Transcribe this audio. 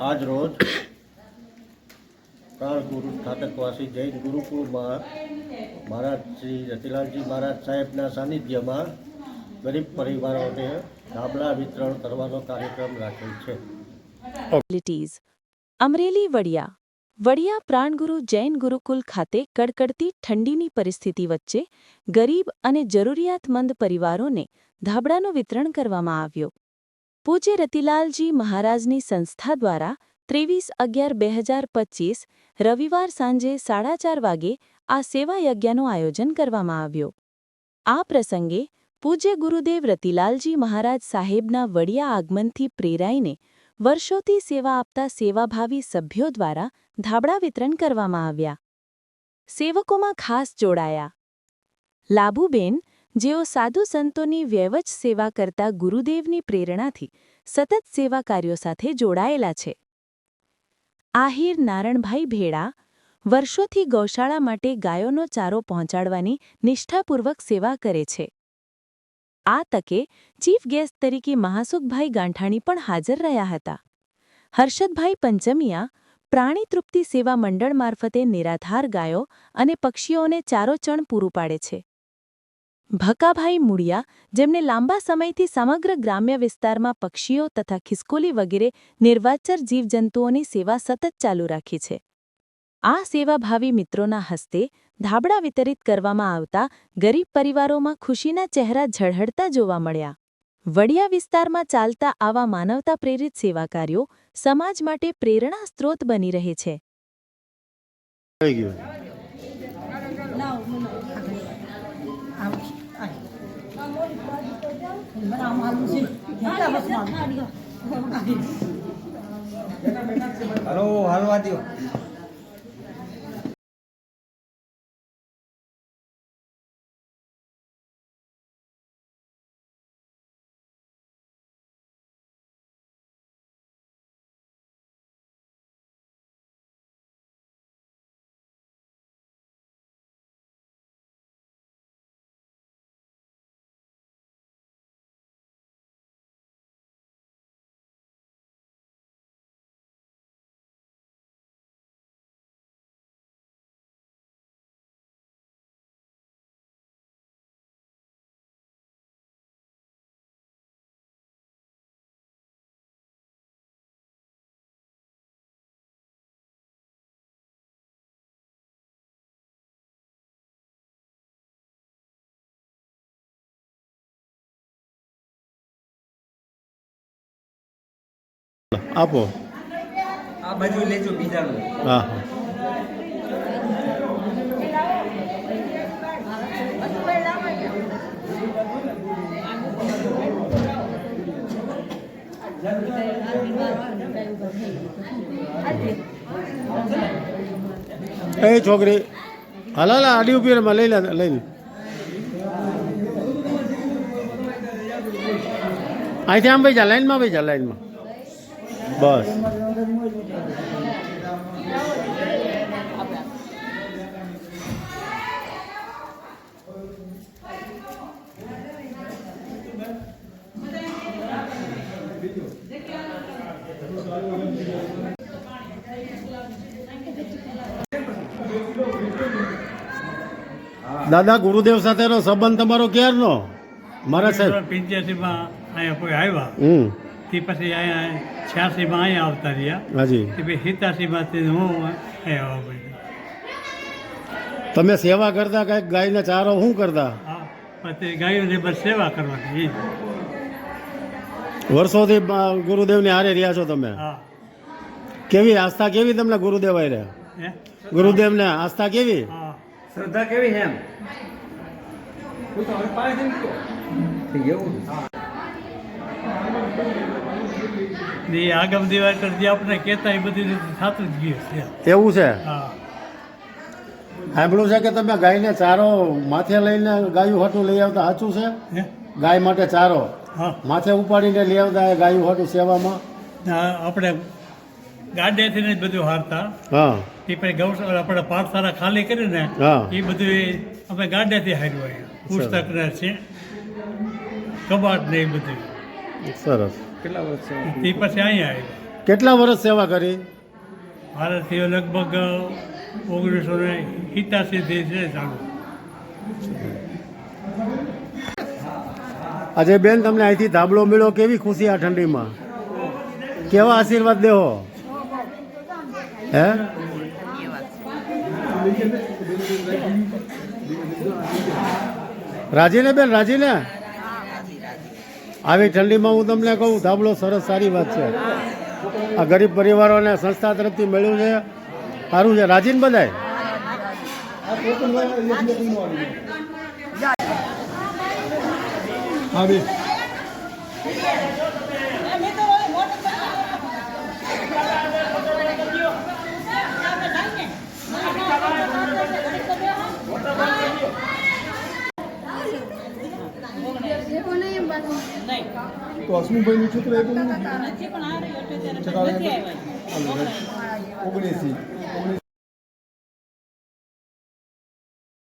આજ રોજ ગુરુ સ્થાતકવાસી જૈન ગુરુકુળમાં મહારાજ શ્રી રતિલાલજી મહારાજ સાહેબના સાનિધ્યમાં ગરીબ પરિવારોને ગાબડા વિતરણ કરવાનો કાર્યક્રમ રાખેલ છે. અમરેલી વડિયા. વડિયા પ્રાણગુરુ જૈન ગુરુકુલ ખાતે કડકડતી ઠંડીની પરિસ્થિતિ વચ્ચે ગરીબ અને જરૂરિયાતમંદ પરિવારોને ધાબળાનું વિતરણ કરવામાં આવ્યું. પૂજ્ય રતિલાલજી મહારાજની સંસ્થા દ્વારા ત્રેવીસ અગિયાર બે હજાર પચીસ રવિવાર સાંજે સાડા ચાર વાગે આ સેવા યજ્ઞનું આયોજન કરવામાં આવ્યું. આ પ્રસંગે પૂજ્ય ગુરુદેવ રતિલાલજી મહારાજ સાહેબના વડિયા આગમનથી પ્રેરાઈને વર્ષોથી સેવા આપતા સેવાભાવી સભ્યો દ્વારા ધાબળા વિતરણ કરવામાં આવ્યા. સેવકોમાં ખાસ જોડાયા. લાભુબેન જેઓ સાધુ સંતોની વ્યવચ સેવા કરતા ગુરુદેવની પ્રેરણાથી સતત સેવા કાર્યો સાથે જોડાયેલા છે. આહિર નારણભાઈ ભેડા વર્ષોથી ગૌશાળા માટે ગાયોનો ચારો પહોંચાડવાની નિષ્ઠાપૂર્વક સેવા કરે છે. આ તકે ચીફ ગેસ્ટ તરીકે મહાસુખભાઈ ગાંઠાણી પણ હાજર રહ્યા હતા. હર્ષદભાઈ પંચમિયા પ્રાણી તૃપ્તિ સેવા મંડળ મારફતે નિરાધાર ગાયો અને પક્ષીઓને ચારો ચણ પૂરું પાડે છે. ભકાભાઈ મુડિયા જેમને લાંબા સમયથી સમગ્ર ગ્રામ્ય વિસ્તારમાં પક્ષીઓ તથા ખિસકોલી વગેરે નિર્વાચર જીવજંતુઓની સેવા સતત ચાલુ રાખી છે. આ સેવાભાવી મિત્રોના હસ્તે ધાબળા વિતરિત કરવામાં આવતા ગરીબ પરિવારોમાં ખુશીના ચહેરા ઝળહળતા જોવા મળ્યા. વડિયા વિસ્તારમાં ચાલતા આવા માનવતા પ્રેરિત સેવા કાર્યો સમાજ માટે પ્રેરણા સ્ત્રોત બની રહે છે. હલો હાલવા દો આપો. આ બાજુ લેજો બીજાનું. હા. એ છોકરી હાલ હાલ આડી ઊભી રહે લઈ લે લઈ લે. અહીંથી આમ ભાઈ જા લાઈનમાં ભાઈ જા લાઈનમાં. બસ. દાદા ગુરુદેવ સાથેનો સંબંધ તમારો ક્યારનો? મારા સાહેબ. પંચ્યાસીમાં અહીંયા કોઈ આવ્યા. હમ. તે પછી અહીંયા છ્યાસીમાં અહીંયા આવતા રહ્યા. હાજી. તે પછી સિત્યાસીમાંથી હું અહીંયા આવવા પડ્યો તમે સેવા કરતા કાંઈક ગાયને ચારો શું કરતા? હા પછી ગાયોની બસ સેવા કરવાની એ વર્ષોથી ગુરુદેવની હારે રહ્યા છો તમે? હા. કેવી આસ્થા કેવી તમને ગુરુદેવ હે? ગુરુદેવને આસ્થા કેવી? શ્રદ્ધા કેવી એમ? એવું? ને એ આગમ દિવાળ જે આપણે કહેતા એ બધી રીતે થતું જ ગયું છે. એવું છે? હા. સાંભળ્યું છે કે તમે ગાયને ચારો માથે લઈને ગાયું હાટું લઈ આવતા સાચું છે? ગાય માટે ચારો. હા. માથે ઉપાડીને લઈ આવતા ગાયું હાટું સેવામાં? આપણે ગાડેથી ને બધું હારતા. હા. એ પછી ગૌ આપણે પાઠશાળા ખાલી કરીને હા. એ બધું અમે ગાડેથી હાર્યું પુસ્તક ને છે. કબાટ ને એ બધું. સરસ. કેટલા વર્ષ તે પછી અહીંયા આવ્યા કેટલા વર્ષ સેવા કરી? ભારતીય લગભગ ઓગણીસો ને સિત્યાસીથી છે ચાલુ. આજે બેન તમને અહીંથી ધાબળો મળ્યો કેવી ખુશી આ ઠંડીમાં? કેવા આશીર્વાદ દેવો હે? રાજીને બેન રાજીને? આવી ઠંડીમાં હું તમને કહું ધાબળો સરસ, સારી વાત છે. આ ગરીબ પરિવારોને સંસ્થા તરફથી મળ્યું છે. સારું છે. રાજીન બધાય? હા તો હસમુભાઈનું ચિત્ર એ ઓગણસી